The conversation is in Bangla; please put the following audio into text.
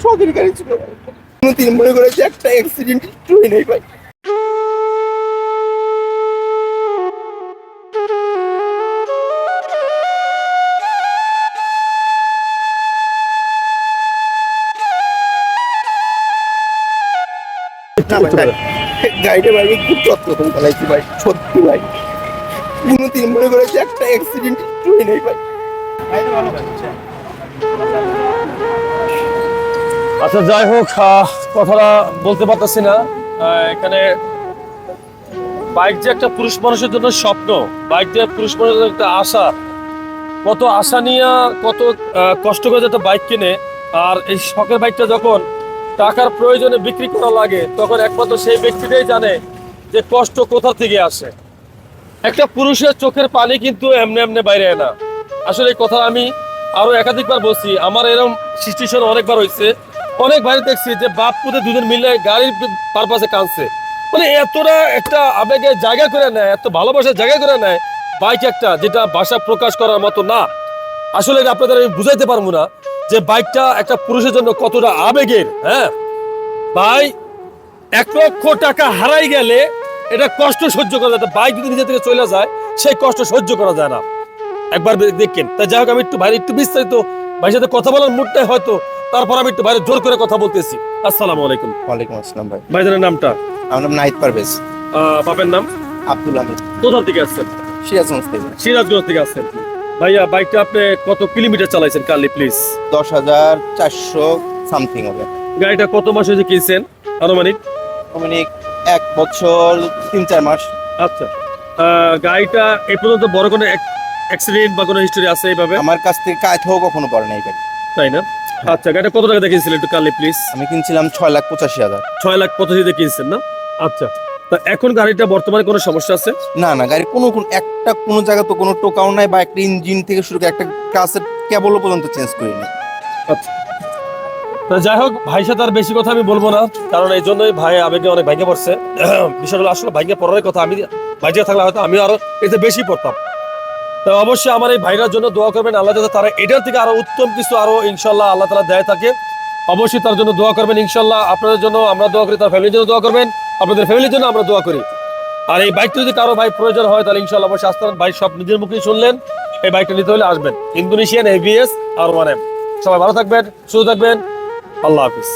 খুব গাড়ি ছিল। কোনোদিন মনে করে যে একটা অ্যাক্সিডেন্ট টুই নেই ভাই। গাড়িটা ভাই খুব যত্ন করে সত্যি ভাই। কোনোদিন মনে করে যে একটা অ্যাক্সিডেন্ট টুই নেই ভাই। আচ্ছা যাই হোক কথাটা বলতে পারতেছি না। এখানে বাইক যে একটা পুরুষ মানুষের জন্য স্বপ্ন, বাইক যে পুরুষ মানুষের একটা আশা, কত আশা নিয়ে, কত কষ্ট করে একটা বাইক কিনে, আর এই শখের বাইকটা যখন টাকার প্রয়োজনে বিক্রি করা লাগে, তখন একমাত্র সেই ব্যক্তিটাই জানে যে কষ্ট কোথা থেকে আসে। একটা পুরুষের চোখের পানি কিন্তু এমনি এমনি বাইরে না। আসলে এই কথা আমি আরও একাধিকবার বলছি, আমার এরকম সিচুয়েশন অনেকবার হয়েছে অনেক বাইরে দেখছি যে বাপ পুতে দুজন মিলে গাড়ির পারপাসে কাঁদছে। মানে এতটা একটা আবেগে জায়গা করে নেয়, এত ভালোবাসার জায়গা করে নেয়, বাইক একটা যেটা ভাষা প্রকাশ করার মতো না। আসলে আপনাদের আমি বুঝাইতে পারব না যে বাইকটা একটা পুরুষের জন্য কতটা আবেগের হ্যাঁ? ভাই, এক লক্ষ টাকা হারাই গেলে এটা কষ্ট সহ্য করা যায় বাইক যদি নিজে থেকে চলে যায়, সেই কষ্ট সহ্য করা যায় না। একবার দেখেন। তা যাই হোক, আমি একটু বাইরে একটু বিস্তারিত ভাইয়ের সাথে কথা বলার মুডটাই হয়তো তারপর আমি একটু বাইরে জোর করে কথা বলতেছি। আসসালামু আলাইকুম। ওয়ালাইকুম আসসালাম ভাই। ভাইজানের নামটা? আমার নাম নাহিদ পারভেজ। বাপের নাম? আব্দুল হামিদ কোথা থেকে আসছেন? সিরাজগঞ্জ থেকে। সিরাজগঞ্জ থেকে আসছেন। ভাইয়া বাইকটা আপনি কত কিলোমিটার চালাইছেন কালি প্লিজ? দশ হাজার চারশো সামথিং হবে। গাড়িটা কত মাস হয়েছে কিনছেন আনুমানিক? আনুমানিক এক বছর তিন চার মাস। আচ্ছা। গাড়িটা এ পর্যন্ত বড় কোনো অ্যাক্সিডেন্ট বা কোনো হিস্টোরি আছে এইভাবে? আমার কাছ থেকে কায়থাও কখনো পড়ে নাই ভাই। তাই না? আচ্ছা গাড়িটা কত টাকা দেখিয়েছিলেন একটু কালি প্লিজ আমি কিনছিলাম ছয় লাখ পঁচাশি হাজার। ছয় লাখ পঁচাশিতে কিনছেন না? আচ্ছা তা এখন গাড়িটা বর্তমানে কোনো সমস্যা আছে? না না গাড়ি কোনো কোনো একটা কোনো জায়গা তো কোনো টোকাও নাই বা একটা ইঞ্জিন থেকে শুরু করে একটা কাছের কেবলও পর্যন্ত চেঞ্জ করিনি। আচ্ছা তো যাই হোক ভাই সাথে আর বেশি কথা আমি বলব না কারণ এই জন্যই ভাই আবেগে অনেক ভাঙ্গে পড়ছে। বিষয়গুলো আসলে ভাইকে পড়ার কথা আমি ভাইজে থাকলে হয়তো আমি আরও এতে বেশি পড়তাম। তো অবশ্যই আমার এই ভাইরার জন্য দোয়া করবেন। আল্লাহ যাতে তারা এটার থেকে আরও উত্তম কিছু আরও ইনশাল্লাহ আল্লাহ তালা দেয় থাকে। অবশ্যই তার জন্য দোয়া করবেন ইনশাল্লাহ আপনাদের জন্য আমরা দোয়া করি, তার ফ্যামিলির জন্য দোয়া করবেন। আপনাদের ফ্যামিলির জন্য আমরা দোয়া করি। আর এই বাইকটা যদি কারও ভাই প্রয়োজন হয়, তাহলে ইনশাল্লাহ অবশ্যই আসতে। ভাই সব নিজের মুখেই শুনলেন, এই বাইকটা নিতে হলে আসবেন। Indonesian AVS R one M. সবাই ভালো থাকবেন, সুস্থ থাকবেন। আল্লাহ হাফিজ।